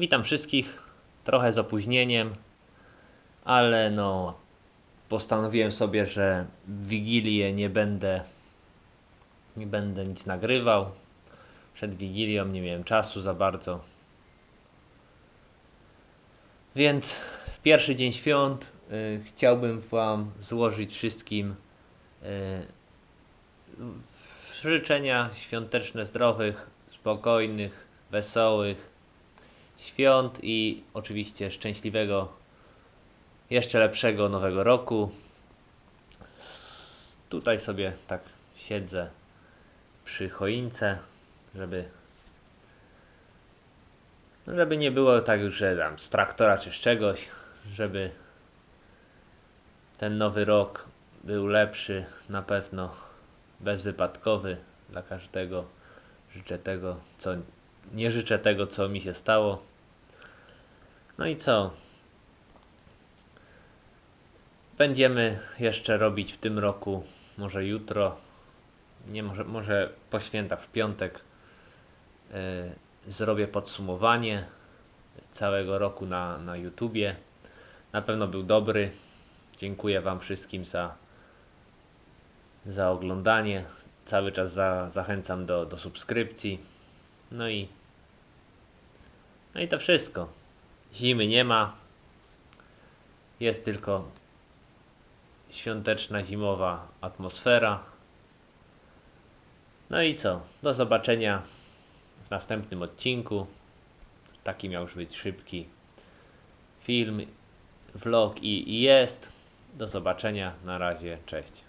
Witam wszystkich. Trochę z opóźnieniem, ale no postanowiłem sobie, że w Wigilię nie będę nie będę nic nagrywał. Przed Wigilią nie miałem czasu za bardzo. Więc w pierwszy dzień świąt y, chciałbym Wam złożyć wszystkim y, życzenia świąteczne, zdrowych, spokojnych, wesołych świąt i oczywiście szczęśliwego, jeszcze lepszego nowego roku. Tutaj sobie tak siedzę przy choince, żeby żeby nie było tak, że tam z traktora czy z czegoś, żeby ten nowy rok był lepszy, na pewno bezwypadkowy dla każdego. Życzę tego, co nie życzę tego, co mi się stało. No i co? Będziemy jeszcze robić w tym roku, może jutro, nie może, może po świętach w piątek yy, zrobię podsumowanie całego roku na, na YouTubie. Na pewno był dobry. Dziękuję Wam wszystkim za, za oglądanie. Cały czas za, zachęcam do, do subskrypcji. No i no i to wszystko. Zimy nie ma. Jest tylko świąteczna, zimowa atmosfera. No i co? Do zobaczenia w następnym odcinku. Taki miał już być szybki film, vlog i, jest. Do zobaczenia. Na razie. Cześć.